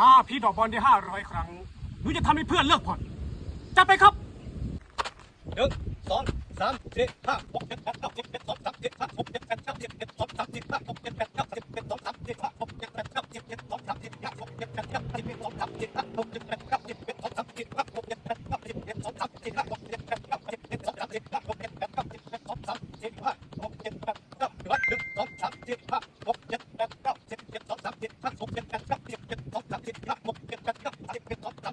้าพี่ดอกบอลได้ห้าร้อยครั้งหนูจะทำให้เพื่อนเลิกผ่อนจับไปครับหนึ่งสองสามสี่ห้าหกเจ็ดแปดเก้าสิบดสองสามสี่ห้าหกเจ็ดแปดเก้าสิบดสองสามสี่ห้าหกเจ็ดแปดเก้าสิบเอ็ดสองสามสี่ห้าหกเจ็ดแปดเก้าสิบเอ็ดสองสามสี่ห้าหกเจ็ดแปดเก้าสิบเอ็ดสองสามสี่ห้าหกเจ็ดแปดเก้าสิบเอ็ดสองสามสี่ห้าหกเจ็ดแปดเก้าสิบเอ็ดสองสามสี่ห้าหกเจ็ดแปดเก้าสิบสองสามสี่ห้าหกเจ็ดแปดเก้าสิบดสองสามสี่ห้าหกเจ็ดแปดเก้าสิบเอ็ดสองสามสี่ห้าหกเจ็ดแปดเก้าสิบดสองสามสี่ห้าหกเจ็ดแปดเก้าสิบ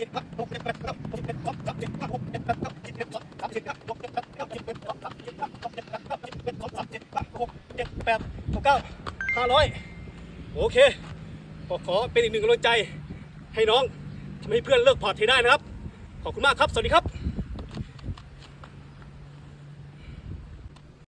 แปดหกเก้าห้าร้อยโอเคขอขอเป็นอีกหนึ่งกำลังใจให้น้องทำให้เพื่อนเลิกพอร์ตให้ได้นะครับ ขอบคุณมากครับ สวัสดีครับ